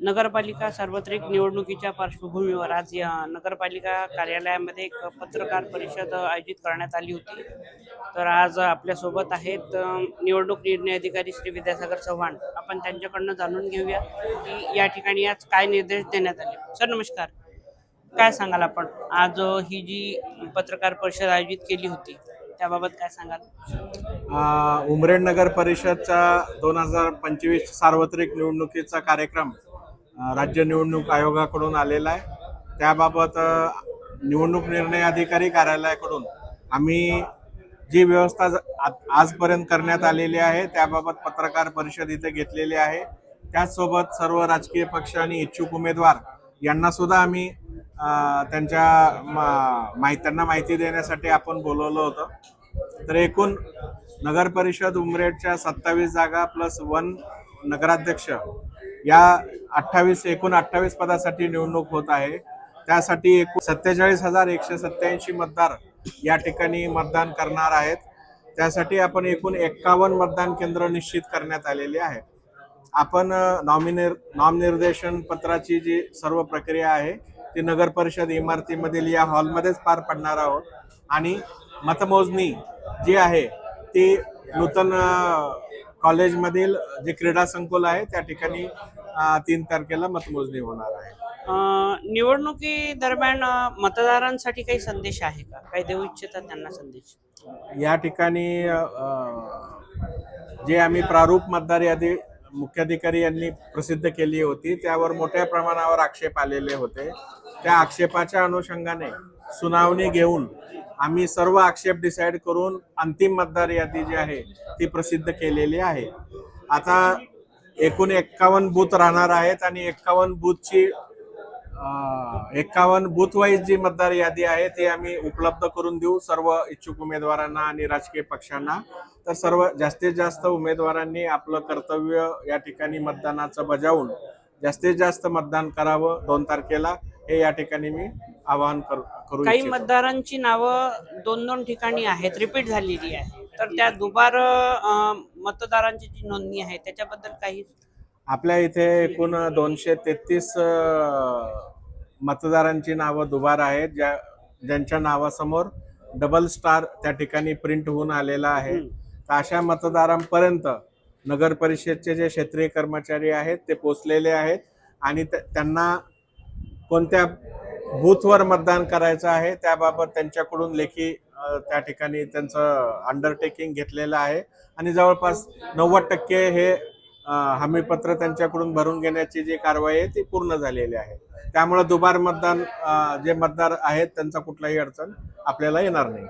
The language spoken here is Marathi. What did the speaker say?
नगरपालिका सार्वत्रिक निवडणुकीच्या पार्श्वभूमीवर आज या नगरपालिका कार्यालयामध्ये एक पत्रकार परिषद आयोजित करण्यात आली होती. तर आज आपल्यासोबत आहेत निवडणूक निर्णय अधिकारी श्री विद्यासागर चव्हाण. आपण त्यांच्याकडनं जाणून घेऊया की या ठिकाणी आज काय निर्देश देण्यात आले. सर नमस्कार. काय सांगाल आपण? आज ही जी पत्रकार परिषद आयोजित केली होती त्याबाबत काय सांगाल? उमरेड नगर परिषदचा दोन हजार पंचवीस सार्वत्रिक निवडणुकीचा कार्यक्रम राज्य निवडणूक आयोगाकडून आलेला आहे. त्याबाबत निवडणूक निर्णय अधिकारी कार्यालयाकडून आम्ही जी व्यवस्था आ- आजपर्यंत करण्यात आलेली आहे त्याबाबत पत्रकार परिषद इथे घेतलेली आहे. त्याचसोबत सर्व राजकीय पक्ष आणि इच्छुक उमेदवार यांना सुद्धा आम्ही त्यांच्या मा- माहि त्यांना माहिती देण्यासाठी आपण बोलवलं होतं. तर एकूण नगर परिषद उमरेडच्या सत्तावीस जागा प्लस वन नगराध्यक्ष या अठ्ठावीस एकूण अठ्ठावीस पदासाठी निवडणूक होत आहे. त्यासाठी एकूण सत्तेचाळीस हजार एकशे सत्त्याऐंशी मतदार या ठिकाणी मतदान करणार आहेत. त्यासाठी आपण एकूण एक्कावन्न मतदान केंद्र निश्चित करण्यात आलेली आहे आपण नॉमिनेर नामनिर्देशन पत्राची जी सर्व प्रक्रिया आहे ती नगर परिषद इमारतीमधील या हॉलमध्येच पार पडणार आहोत. आणि मतमोजणी जी आहे ती नूतन कॉलेजमधील जे क्रीडा संकुल आहे त्या ठिकाणी तीन तारखेला मतमोजणी होणार आहे. निवडणुकी दरम्यान मतदारांसाठी काही संदेश आहे का? काही देऊ इच्छितात त्यांना संदेश? या ठिकाणी जे आम्ही प्रारूप मतदार यादी मुख्याधिकारी यांनी प्रसिद्ध केली होती त्यावर मोठ्या प्रमाणावर आक्षेप आलेले होते. त्या आक्षेपाच्या अनुषंगाने सुनावणी घेऊन आम्ही सर्व आक्षेप डिसाईड करून अंतिम मतदार यादी जी आहे ती प्रसिद्ध केलेली आहे. आता एकूण एक्कावन्न बूथ राहणार आहेत आणि एक्कावन्न बूथची एक्कावन्न बूथ वाईज जी मतदार यादी आहे ती आम्ही उपलब्ध करून देऊ सर्व इच्छुक उमेदवारांना आणि राजकीय पक्षांना. तर सर्व जास्तीत जास्त उमेदवारांनी आपलं कर्तव्य या ठिकाणी मतदानाचं बजावून जास्तीत जास्त मतदान करावं दोन तारखेला. हे या ठिकाणी मी आवाहन करू करू काही. मतदारांची नावं दोन दोन ठिकाणी आहेत रिपीट झालेली आहे. तर त्या दुबार मतदारांची जी नोंदणी आहे त्याच्याबद्दल काही आपल्या इथे एकूण दोनशे तेहतीस मतदारांची नावं दुबार आहेत ज्या ज्यांच्या नावासमोर डबल स्टार त्या ठिकाणी प्रिंट होऊन आलेला आहे. तर अशा मतदारांपर्यंत नगर परिषदचे जे क्षेत्रीय कर्मचारी आहेत ते पोचलेले आहेत आणि त्या- त्यांना कोणत्या बूथवर मतदान करायचं आहे त्याबाबत त्यांच्याकडून लेखी त्या ठिकाणी त्यांचं अंडरटेकिंग घेतलेलं आहे. आणि जवळपास नव्वद टक्के हे हमीपत्र त्यांच्याकडून भरून घेण्याची जी कारवाई आहे ती पूर्ण झालेली आहे. त्यामुळे दुबार मतदान जे मतदार आहेत त्यांचा कुठलाही अडचण आपल्याला येणार नाही.